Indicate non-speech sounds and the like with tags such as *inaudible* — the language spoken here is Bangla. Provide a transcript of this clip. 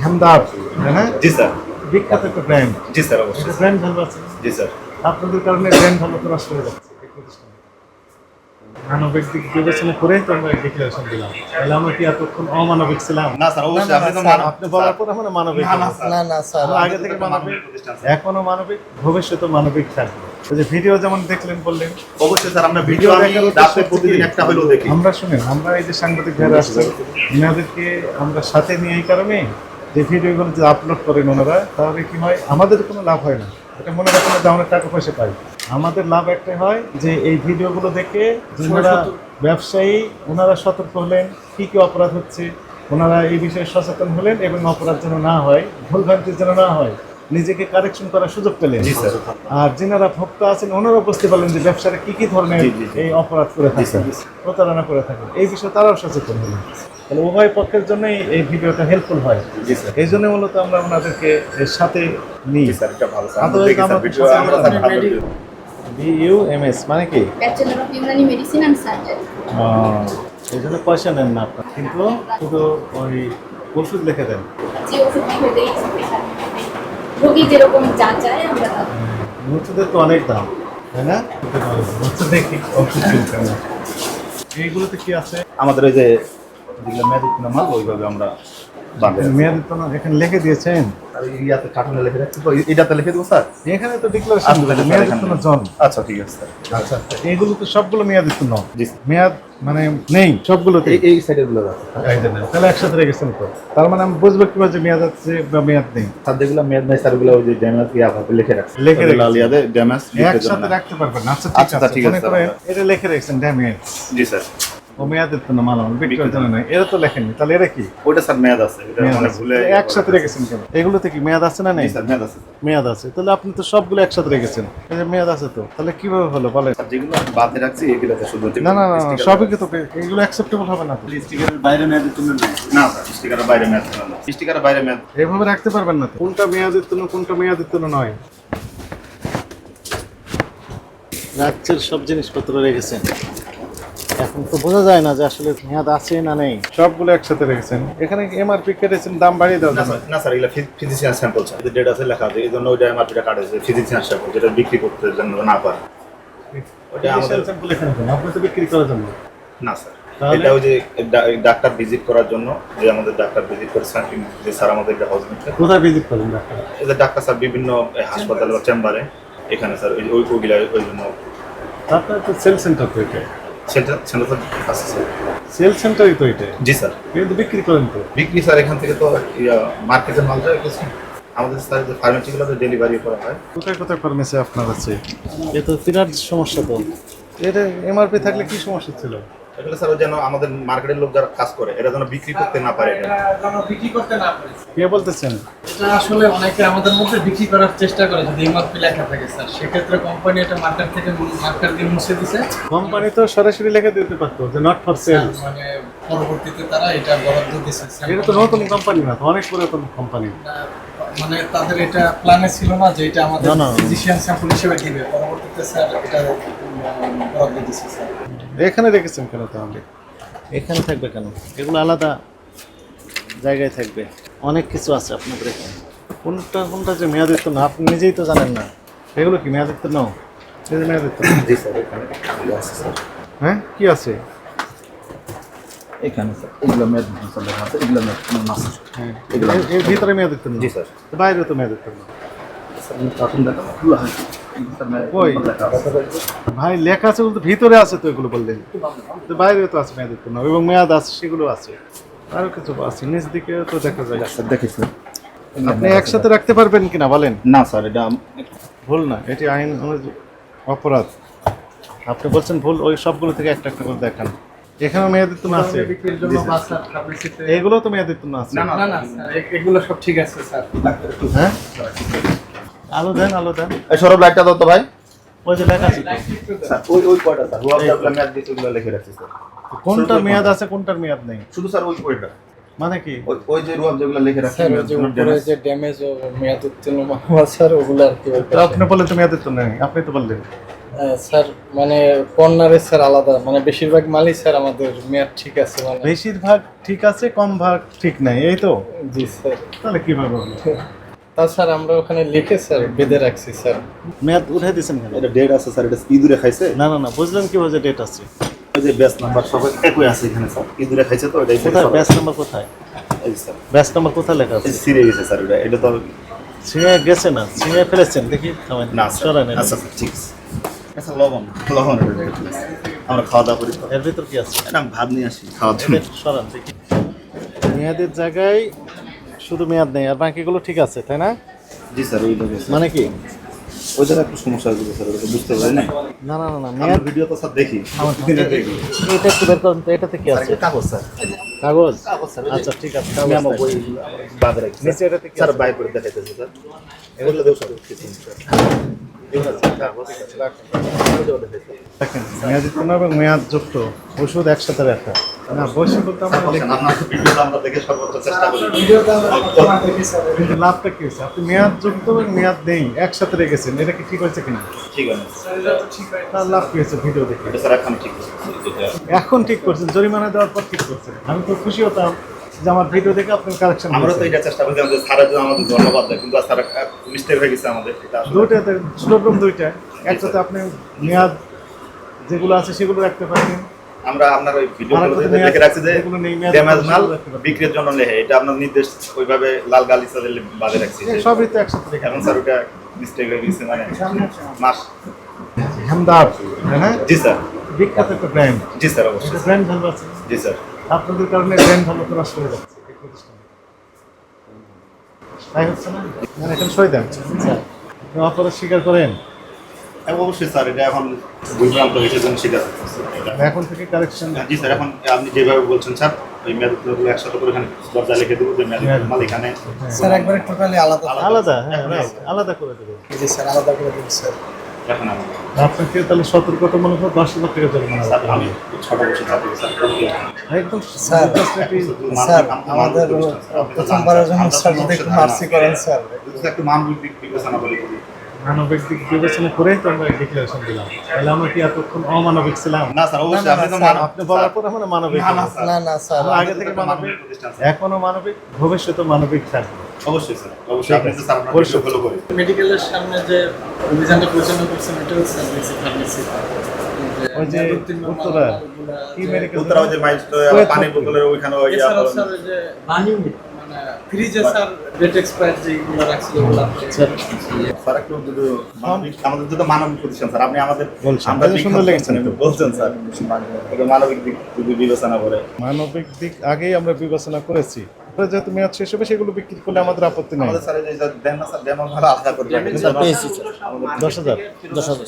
তাই জি স্যার। বিখ্যাত একটা ব্র্যান্ড জি স্যার অবশ্যই ব্র্যান্ড ভালো আছে? জি স্যার। আপনাদের কারণে ব্র্যান্ড ভালো তো নষ্ট হয়ে যাচ্ছে। মানবিক দিক বিবেচনা করেই তো আমরা ডিক্লারেশন দিলাম। তাহলে আমরা কি এতক্ষণ অমানবিক ছিলাম? না স্যার অবশ্যই আপনি তো মানব- আপনি বলার পর আমরা মানবিক না, না, স্যার। না না স্যার। আমরা আগে থেকে মানবিক মানবিক প্রতিষ্ঠান, স্যার। এখনও মানবিক ভবিষ্যতে মানবিক থাকবে। যে ভিডিও যেমন দেখলেন বললেন। অবশ্যই স্যার আমরা ভিডিও আমি রাতে প্রতিদিন একটা হলেও দেখি। আমরা শুনেন আমরা এই যে সাংবাদিক ভাইরা এনাদেরকে আমরা সাথে নিয়ে এই কারণে যে ভিডিওগুলো যে আপলোড করেন ওনারা তাহলে কি হয় আমাদের কোনো লাভ হয় না। এটা মনে রাখেন যে আমরা টাকা পয়সা পাই। আমাদের লাভ একটাই হয় যে এই ভিডিওগুলো দেখে যারা ব্যবসায়ী ওনারা সতর্ক হলেন কী কী অপরাধ হচ্ছে ওনারা এই বিষয়ে সচেতন হলেন এবং অপরাধ যেন না হয় ভুলভ্রান্তি যেন না হয়। নিজেকে কারেকশন করার সুযোগ পেলেন। আর যেনারা ভোক্তা আছেন ওনারা বুঝতে পারলেন যে ব্যবসাটা কি কি ধরনের। এই অপরাধ করে থাকে প্রতারণা করে থাকে এই বিষয়ে তারাও সচেতন হলেন। তাহলে উভয় পক্ষের জন্যই এই ভিডিওটা হেল্পফুল হয়। জি স্যার। এই জন্য মূলত আমরা ওনাদেরকে এর সাথে নিই। জি স্যার এটা ভালো স্যার। আদৌ আমরা দেখি আমরা স্যার ভিডিও সাথে আমরা আমরা স্যার ভালো medical- video. B U M S মানে কি. এই জন্য পয়সা নেন না আপনার। কিন্তু শুধু ওই ওষুধ লিখে দেন। ওষুধ লিখে দেই রোগী যেরকম যা চায় আমরা তা দিই। তো অনেক দাম তাই না? হচ্ছে কি এইগুলোতে কি আছে? আমাদের এই যে যেগুলো ম্যাজিক মাল ওইভাবে আমরা না এখানে লিখে দিয়েছেন? ইয়াতে কার্টুনে লিখে রাখছি তো এটাতে লিখে দেবো স্যার? এখানে তো ডিক্লারেশন আচ্ছা, মেয়াদের এখানে। জন আচ্ছা ঠিক আছে স্যার। আচ্ছা এইগুলো তো সবগুলো মেয়াদের তো নয় জি স্যার। মেয়াদ মানে নেই এই সাইডেরগুলো। তাহলে একসাথে রেখেছেন তো তার মানে আমি বুঝব কীভাবে যে মেয়াদ আছে বা মেয়াদ নেই। স্যার যেগুলো মেয়াদ নাই স্যার ওই যে ড্যামেজ ইয়া ভাবে লিখে রাখছি। লিখে লাল ইয়াতে ড্যামেজ একসাথে রাখতে পারবেন। আচ্ছা ঠিক আছে এটা লিখে রেখেছেন ড্যামেজ জি স্যার। ও মেয়াদের তো না মালামাল জন্য নয়। এরা তো লেখেননি তাহলে এরা কি? ওইটা স্যার মেয়াদ আছে এটা মানে ভুলে একসাথে রেখেছেন কেন? এগুলোতে কি মেয়াদ আছে না নেই? স্যার মেয়াদ আছে মেয়াদ আছে। তাহলে আপনি তো সবগুলো একসাথে রেখেছেন। এই যে মেয়াদ আছে তো তাহলে কীভাবে হলো বলেন? স্যার যেগুলো আমি বাদে রাখছি এগুলোতে শুধু না না না সবই তো এগুলো অ্যাকসেপ্টেবল হবে না স্টিকারের বাইরে মেয়াদ তুমি না স্যার স্টিকারের বাইরে মেয়াদ না স্টিকারের বাইরে মেয়াদ এভাবে রাখতে পারবেন না তো? কোনটা মেয়াদের জন্য কোনটা মেয়াদের জন্য নয়? রাজ্যের সব জিনিসপত্র রেখেছেন। এখন তো বোঝা যায় না যে আসলে মেয়াদ আছে না নেই। সবগুলো একসাথে রেখেছেন। এখানে এমআরপি কেটেছেন দাম বাড়িয়ে দেওয়া না যাবে স্যার না স্যার এগুলো ফিজিশিয়ান স্যাম্পল স্যার। যে ডেট আছে লেখা আছে এই জন্য ওইটা এমআরপিটা কাটেছে ফিজিশিয়ান স্যাম্পল যেটা বিক্রি করতে জন্য না পারে। ওইটা আমাদের স্যাম্পল এখানে আপনি তো বিক্রি করার জন্য। না স্যার। এটা ওই যে ডাক্তার ভিজিট করার জন্য যে আমাদের ডাক্তার ভিজিট করে স্যার যে স্যার আমাদের একটা হসপিটাল কোথায় ভিজিট করেন ডাক্তার? এই যে ডাক্তার স্যার বিভিন্ন হাসপাতাল বা চেম্বারে এখানে স্যার ওই ওই ওইগুলা ওই জন্য আপনার তো সেল সেন্টার তো সেটা তো আছে। স্যার সেল সেন্টারই তো এটা? জি স্যার। কিন্তু বিক্রি করেন তো? বিক্রি স্যার এখান থেকে তো মার্কেটের মাল যায় কিছু আমাদের স্যার যে ফার্মেসিগুলোতে ডেলিভারি করা হয়। কোথায় কোথায় ফার্মেসি আপনার আছে? এ তো বিরাট সমস্যা তো। এটা এমআরপি থাকলে কি সমস্যা ছিল? এগুলো স্যার যেন আমাদের মার্কেটের লোক যারা কাজ করে এরা যেন বিক্রি করতে না পারে এটা। যেন বিক্রি করতে না পারে। কে বলতেছেন? এটা আসলে অনেকে আমাদের মধ্যে বিক্রি করার চেষ্টা করে যদি এমআরপি লেখা থাকে স্যার। সেক্ষেত্রে কোম্পানি এটা মার্কেট থেকে মার্কেট দিয়ে মুছে দিছে। কোম্পানি তো সরাসরি লিখে দিতে পারতো যে নট ফর সেল মানে পরবর্তীতে তারা এটা বরাদ্দ দিছে এটা তো নতুন কোম্পানি না অনেক পুরাতন কোম্পানি মানে তাদের এটা প্ল্যানে ছিল না যে এটা আমাদের। ফিজিশিয়ান স্যাম্পল হিসেবে দিবে। পরবর্তীতে স্যার এটা বরাদ্দ দিছে স্যার। এখানে রেখেছেন কেন তাহলে? এখানে থাকবে কেন? এগুলো আলাদা জায়গায় থাকবে। অনেক কিছু আছে আপনাদের এখানে। কোনটা কোনটা যে মেয়াদিত্ব না আপনি নিজেই তো জানেন না। এগুলো কি মেয়াদিত্ব নাও মেয়াদিত্ব জি স্যার এখানে হ্যাঁ? কি আছে? এখানে স্যার এগুলো মেয়াদ এগুলো মেয়াদ হ্যাঁ। এগুলো এর- ভিতরে মেয়াদিত্ব জি স্যার। বাইরে তো মেয়াদিত্ব না ভাই লেখা আছে বলতে ভিতরে আছে তো এগুলো বললেন। তো বাইরে তো আছে মেয়াদিত্ব না এবং মেয়াদ আছে সেগুলো আছে। আরও কিছু আছে নিচ দিকে তো দেখা যায়। স্যার দেখি আপনি একসাথে রাখতে পারবেন কিনা বলেন? না স্যার এটা ভুল না এটি আইন অপরাধ। আপনি বলছেন ভুল ওই সবগুলো থেকে একটা একটা করে দেখান। এখানে মেয়াদিত্ব না আছে। বিক্রির জন্য বা এগুলো তো মেয়াদিত্ব না আছে। না না না স্যার এগুলো সব ঠিক আছে স্যার। হ্যাঁ? আলো দেন আলো দেন। এই সরব লাইটটা দাও তো ভাই। ওই যে লেখা আছে স্যার ওই ওই কয়টা স্যার। মেয়াদ দিতে ওগুলো লিখে রাখছি স্যার। কোনটার মেয়াদ আছে কোনটার মেয়াদ নেই? শুধু স্যার ওই ওইটা মানে কি? ওই যে রুয়াব যেগুলো লিখে রাখছি যে উপরে যে ড্যামেজ ও মেয়াদ উত্তীর্ণ স্যার ওগুলো আর কি তো আপনি বললেন তো মেয়াদিত্ব নেই আপনি তো বললেন। আহ, স্যার মানে কর্নারের স্যার আলাদা। মানে বেশিরভাগ মালই স্যার আমাদের মেয়াদ ঠিক আছে মানে। বেশিরভাগ ঠিক আছে কম ভাগ ঠিক নাই এই তো? জি স্যার। তাহলে কীভাবে হলো? স্যার আমরা ওখানে লিখে স্যার বেঁধে রাখছি স্যার। মেয়াদ উঠাই দিয়েছেন কেন? এটা ডেট আছে স্যার এটা ইঁদুরে খাইছে? না না না বুঝলেন কীভাবে ডেট আছে। ওই যে ব্যাস নাম্বার সবাই একই আছে এখানে স্যার। ইঁদুরে খাইছে তো এটাই কোথায়? ব্যাচ নাম্বার কোথায়? এই স্যার। ব্যাচ নাম্বার কোথায় লেখা আছে? সিরে গেছে স্যার এটা এটা তো ছিঁড়ে গেছে না ছিঁড়ে ফেলেছেন দেখি থামেন। না স্যার। সরান এটা। আচ্ছা ঠিক আছে। আচ্ছা লবণ লবণ। আমরা খাওয়া দাওয়া করি তো। এর ভিতর কি আছে? এটা আমি ভাত নিয়ে আসি খাওয়ার জন্য এটা সরান দেখি। মেয়াদের জায়গায় শুধু মেয়াদ নেই আর বাকিগুলো ঠিক আছে তাই না? জি স্যার ওই মানে কি? ওই জায়গায় একটু সমস্যা হয়েছে স্যার ওটা বুঝতে পারি না না না না মেয়াদ মেয়াদ ভিডিও তো স্যার দেখি। আমার *laughs* দিনে দেখি। এটা একটু বের করুন তো এটাতে কি আছে? কাগজ স্যার। কাগজ? আচ্ছা ঠিক আছে আমি আমার বই বাদে রাখছি নিচে এটাতে কি স্যার? বাইর করে দেখাইতেছে স্যার। এগুলো দেও স্যার কিছু স্যার। মেয়াদোত্তীর্ণ এবং মেয়াদযুক্ত ওষুধ একসাথে রাখা। না বসে বলতে আমরা বলছেন, ভিডিওটা আমরা দেখে সর্বোচ্চ চেষ্টা করি। কিন্তু লাভটা কি হয়েছে? আপনি এবং মেয়াদ নেই একসাথে রেখেছেন এটা কি ঠিক হয়েছে কিনা? ঠিক আছে। তার লাভ কি হয়েছে ভিডিও দেখে? স্যার এখন ঠিক আছে এখন ঠিক করছেন জরিমানা দেওয়ার পর ঠিক করছেন। আমি তো খুশি হতাম যে আমার ভিডিও দেখে আপনার কালেকশন আমরা তো এটা চেষ্টা করছি আমাদের স্যারের জন্য আমাদের ধন্যবাদ দেয় কিন্তু স্যার মিস্টেক হয়ে গেছে আমাদের আসলে- দুইটাতে দুইটা একটাতে আপনি মেয়াদ যেগুলো আছে সেগুলো রাখতে পারেন আমরা আপনার ওই দেখে রাখছি যে ড্যামেজ মাল। বিক্রির জন্য লেহে এটা আপনার নির্দেশ ওইভাবে লাল গালিচা দিলে বাদে রাখছি। সবই তো একসাথে এখন স্যার ওটা মিস্টেক হয়ে গেছে মানে মাস। হেমদার তাই জি স্যার। বিখ্যাত একটা ব্র্যান্ড জি স্যার অবশ্যই। ব্র্যান্ড ভালো আছে? জি স্যার। আপনাদের কারণে ব্র্যান্ড ভালো তো নষ্ট হয়ে যাচ্ছে। এই তাই হচ্ছে না? মানে সই দেন। অপরাধ স্বীকার করেন? হ্যাঁ, অবশ্যই স্যার এটা এখন বিভ্রান্ত হয়েছে জন্য স্বীকার এখন থেকে কারেকশন জি স্যার এখন আপনি যেভাবে বলছেন স্যার ওই মেয়াদগুলো একসাথে করে এখানে দরজা লিখে দেবো যে মেয়াদ মাল এখানে। স্যার একবার টোটালি আলাদা। আলাদা। হ্যাঁ আলাদা করে দেবেন জি স্যার আলাদা করে দিন স্যার। এখন আপনাকে তাহলে সতর্কতামূলক দশ হাজার টাকা জরিমানা আমি থাকি স্যার একদম স্যার, স্যার স্যার আমাদের প্রথমবারের জন্য স্যার যদি একটু মার্সি করেন স্যার। একটু মানবিক বিবেচনা করি। মানবিক দিক বিবেচনা করেই তো আমরা ডিক্লারেশন দিলাম। তাহলে আমরা কি এতক্ষণ অমানবিক ছিলাম? না স্যার অবশ্যই আপনি তো আপনি বলার পর আমরা মানবিক না, না, স্যার। না না স্যার। আগে থেকে মানবিক। এখনও মানবিক ভবিষ্যতে মানবিক থাকবে। অবশ্যই স্যার। অবশ্যই আপনি তো স্যার। ভিডিও ফলো করি মেডিকেলের সামনে যে অভিযানটা পরিচালনা করছেন স্যার দেখছি ফার্মেসি ওই যে উত্তরা কি মেডিকেল উত্তরা ওই যে পানির হোটেল। বোতলের ওইখানে ওই স্যার ওই যে মানে ফ্রিজে স্যার ডেট এক্সপায়ার যেগুলো রাখছিল ওগুলো স্যার মানবিক আমাদের যদি মানবিক প্রতিষ্ঠান স্যার। আপনি আমাদের আমরা সুন্দর লেগেছে বলছেন স্যার। মানবিক দিক যদি বিবেচনা করে। মানবিক দিক আগেই আমরা বিবেচনা করেছি। যেহেতু মেয়াদ শেষ হবে সেগুলো বিক্রি করলে আমাদের আপত্তি নেই। আমাদের স্যার এই দেন না স্যার ডেমন ভাড়া আলাদা করে দশ হাজার। দশ হাজার